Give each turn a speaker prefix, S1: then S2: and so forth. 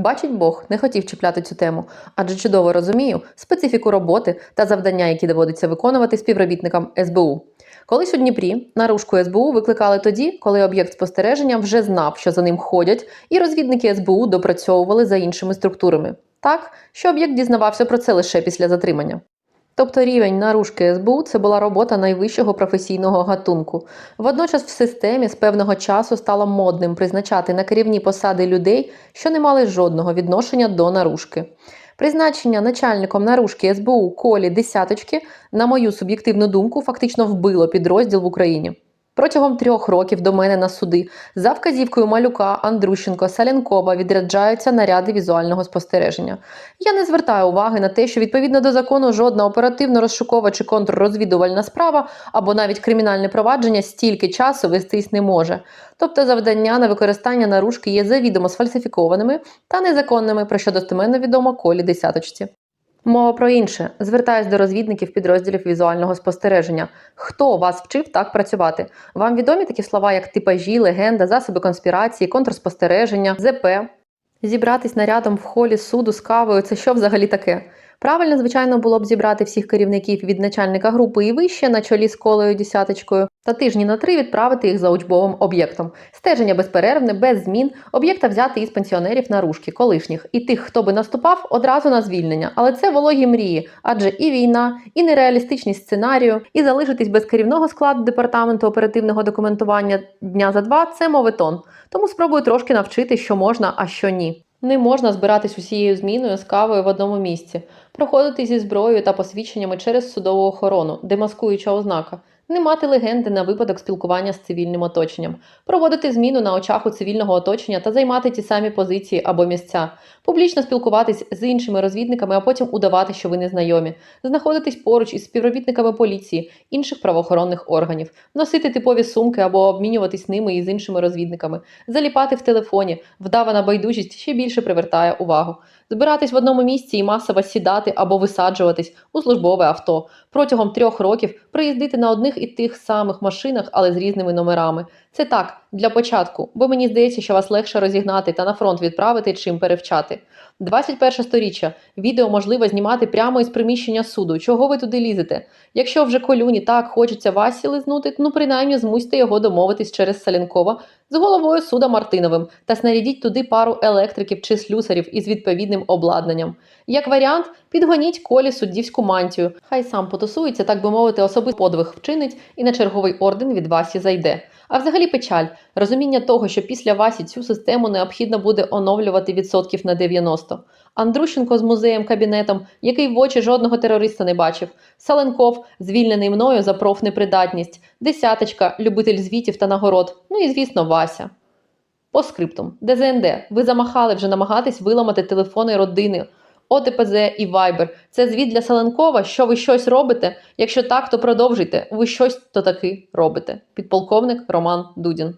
S1: Бачить Бог, не хотів чіпляти цю тему, адже чудово розумію специфіку роботи та завдання, які доводиться виконувати співробітникам СБУ. Колись у Дніпрі наружку СБУ викликали тоді, коли об'єкт спостереження вже знав, що за ним ходять, і розвідники СБУ допрацьовували за іншими структурами. Так, що об'єкт дізнавався про це лише після затримання. Тобто рівень наружки СБУ це була робота найвищого професійного гатунку. Водночас в системі з певного часу стало модним призначати на керівні посади людей, що не мали жодного відношення до наружки. Призначення начальником наружки СБУ Колі Десяточки, на мою суб'єктивну думку, фактично вбило підрозділ в Україні. Протягом трьох років до мене на суди за вказівкою малюка Андрущенко Салянкова відряджаються наряди візуального спостереження. Я не звертаю уваги на те, що відповідно до закону жодна оперативно-розшукова чи контррозвідувальна справа або навіть кримінальне провадження стільки часу вестись не може. Тобто завдання на використання наружки є завідомо сфальсифікованими та незаконними, про що достеменно відомо колі десяточці. Мова про інше. Звертаюсь до розвідників підрозділів візуального спостереження. Хто вас вчив так працювати? Вам відомі такі слова, як типажі, легенда, засоби конспірації, контрспостереження, ЗП? Зібратись нарядом в холі суду з кавою це що взагалі таке? Правильно, звичайно, було б зібрати всіх керівників від начальника групи і вище на чолі з колею десяточкою та тижні на три відправити їх за учбовим об'єктом. Стеження безперервне, без змін, об'єкта взяти із пенсіонерів наружки, колишніх, і тих, хто би наступав, одразу на звільнення. Але це вологі мрії, адже і війна, і нереалістичність сценарію, і залишитись без керівного складу департаменту оперативного документування дня за два це моветон. Тому спробую трошки навчити, що можна, а що ні. Не можна збиратись усією зміною з кавою в одному місці, проходити зі зброєю та посвідченнями через судову охорону, демаскуюча ознака, не мати легенди на випадок спілкування з цивільним оточенням, проводити зміну на очах у цивільного оточення та займати ті самі позиції або місця, публічно спілкуватись з іншими розвідниками, а потім удавати, що ви не знайомі, знаходитись поруч із співробітниками поліції, інших правоохоронних органів, носити типові сумки або обмінюватись ними із іншими розвідниками, заліпати в телефоні, вдавана байдужість ще більше привертає увагу. Збиратись в одному місці і масово сідати або висаджуватись у службове авто, протягом трьох років приїздити на одних і тих самих машинах, але з різними номерами. Це так, для початку, бо мені здається, що вас легше розігнати та на фронт відправити, чим перевчати. 21 сторіччя. Відео можливо знімати прямо із приміщення суду. Чого ви туди лізете? Якщо вже колюні так хочеться Васі лизнути, ну принаймні змусьте його домовитись через Салянкова з головою суда Мартиновим та снарядіть туди пару електриків чи слюсарів із відповідним обладнанням. Як варіант, підгоніть колі суддівську мантію. Хай сам потусується, так би мовити, особистий подвиг вчинить і на черговий орден від Васі зайде. А взагалі печаль, розуміння того, що після Васі цю систему необхідно буде оновлювати відсотків на 90. Андрущенко з музеєм кабінетом, який в очі жодного терориста не бачив. Саленков, звільнений мною за профнепридатність, десяточка, любитель звітів та нагород. Ну і звісно, Вася. По скриптум. ДЗНД. Ви замахали вже намагатись виламати телефони родини. ОТПЗ і Viber. Це звіт для Саленкова, що ви щось робите. Якщо так, то продовжуйте. Ви щось то таки робите. Підполковник Роман Дудін.